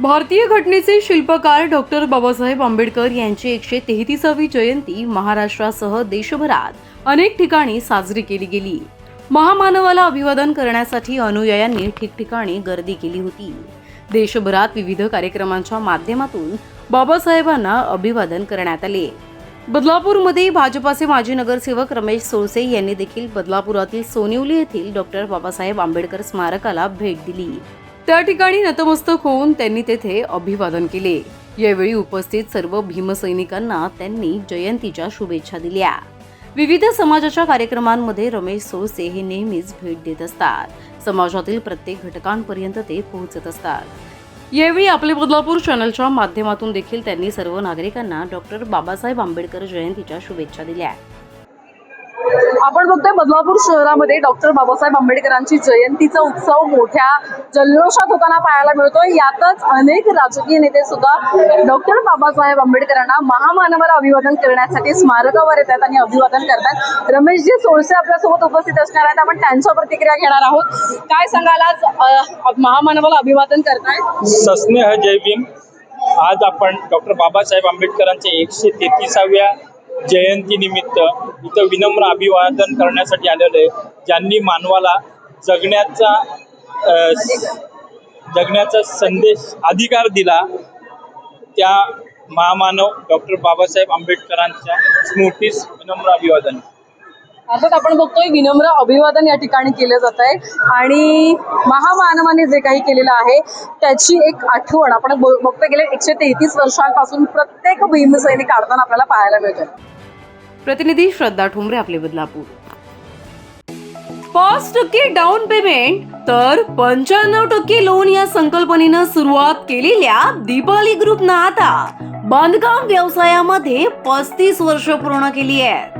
भारतीय घटनेचे शिल्पकार डॉक्टर बाबासाहेब आंबेडकर यांची एकशे तेहतीसावी जयंती महाराष्ट्रासह देशभरात अनेक ठिकाणी साजरी केली गेली. महामानवाला अभिवादन करण्यासाठी अनुयायांनी ठिकठिकाणी गर्दी केली होती. देशभरात विविध कार्यक्रमांच्या माध्यमातून बाबासाहेबांना अभिवादन करण्यात आले. बदलापूरमध्ये भाजपाचे माजी नगरसेवक रमेश सोळसे यांनी देखील बदलापुरातील सोनिवली येथील डॉक्टर बाबासाहेब आंबेडकर स्मारकाला भेट दिली. त्या ठिकाणी नतमस्तक होऊन त्यांनी तेथे अभिवादन केले. यावेळी उपस्थित सर्व भीमसैनिकांना त्यांनी जयंतीच्या शुभेच्छा दिल्या. विविध समाजाच्या कार्यक्रमांमध्ये रमेश सोळसे हे नेहमीच भेट देत असतात. समाजातील प्रत्येक घटकांपर्यंत ते पोहोचत असतात. यावेळी आपले बदलापूर चॅनलच्या माध्यमातून देखील त्यांनी सर्व नागरिकांना डॉक्टर बाबासाहेब आंबेडकर जयंतीच्या शुभेच्छा दिल्या. आपण बघतोय बदलापूर शहरामध्ये डॉक्टर बाबासाहेब आंबेडकरांची जयंतीचा उत्सव मोठ्या जल्लोषात होताना पाहायला मिळतोय. यातच अनेक राजकीय नेते सुद्धा डॉक्टर बाबासाहेब आंबेडकरांना महामानवाला अभिवादन करण्यासाठी स्मारकावर येत आहेत आणि अभिवादन करतात. रमेशजी सोळसे आपल्यासोबत उपस्थित असणार आहेत. आपण त्यांच्या प्रतिक्रिया घेणार आहोत. काय सांगाल आज महामानवाला अभिवादन करताय सस्नेह जय भीम. आज आपण डॉक्टर बाबासाहेब आंबेडकरांच्या एकशे तेहतीसाव्या जयंतीनिमित्त इथं विनम्र अभिवादन करण्यासाठी आलेलं आहे. ज्यांनी मानवाला जगण्याचा जगण्याचा संदेश अधिकार दिला त्या महामानव डॉक्टर बाबासाहेब आंबेडकरांच्या स्मृतीस विनम्र अभिवादन. अर्थात आपण बघतोय विनम्र अभिवादन या ठिकाणी केलं जात आहे. आणि महामानवाने जे काही केलेलं आहे त्याची एक आठवण आपण ब- बघतोय गेले एकशे तेहतीस वर्षांपासून प्रत्येक भीमसैनिक काढताना आपल्याला पाहायला मिळतोय. प्रतिनिधी श्रद्धा ठोंबरे आपले बदलापूर. पाच टक्के डाऊन पेमेंट तर पंच्याण्णव टक्के लोन या संकल्पनेनं सुरुवात केलेल्या दीपाली ग्रुपनं आता बांधकाम व्यवसायामध्ये पस्तीस वर्ष पूर्ण केली आहेत.